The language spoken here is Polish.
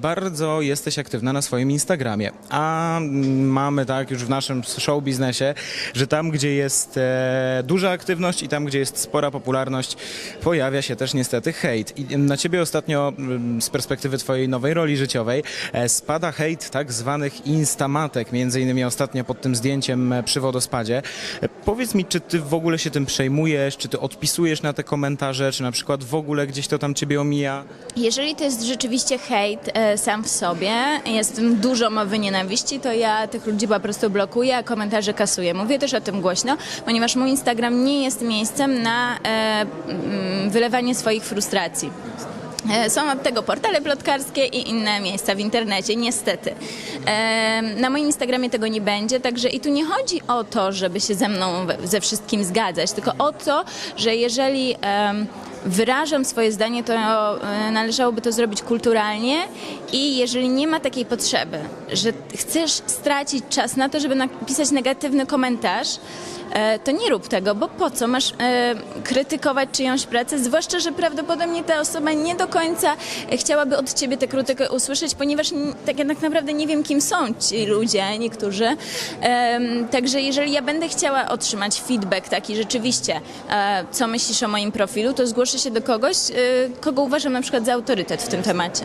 Bardzo jesteś aktywna na swoim Instagramie, a mamy tak już w naszym show biznesie, że tam, gdzie jest e, duża aktywność i tam, gdzie jest spora popularność, pojawia się też niestety hejt. I na ciebie ostatnio mm, z perspektywy twojej nowej roli życiowej e, spada hejt tak zwanych instamatek, między innymi ostatnio pod tym zdjęciem e, przy wodospadzie. E, powiedz mi, czy ty w ogóle się tym przejmujesz, czy ty odpisujesz na te komentarze, czy na przykład w ogóle gdzieś to tam ciebie omija? Jeżeli to jest rzeczywiście hejt e, sam w sobie, jest dużo mowy nienawiści, to ja tych ludzi po prostu blokuję, a komentarze kasuję. Mówię też o tym głośno, ponieważ mój Instagram nie jest miejscem na e, mm, wylewanie swoich frustracji. E, Są od tego portale plotkarskie i inne miejsca w internecie, niestety. E, Na moim Instagramie tego nie będzie, także i tu nie chodzi o to, żeby się ze mną ze wszystkim zgadzać, tylko o to, że jeżeli wyrażam swoje zdanie, to e, należałoby to zrobić kulturalnie i jeżeli nie ma takiej potrzeby, że chcesz stracić czas na to, żeby napisać negatywny komentarz, to nie rób tego, bo po co masz e, krytykować czyjąś pracę, zwłaszcza, że prawdopodobnie ta osoba nie do końca chciałaby od ciebie tę krytykę usłyszeć, ponieważ tak, tak naprawdę nie wiem, kim są ci ludzie, niektórzy. Także jeżeli ja będę chciała otrzymać feedback taki rzeczywiście, e, co myślisz o moim profilu, to zgłoszę się do kogoś, e, kogo uważam na przykład za autorytet w tym temacie.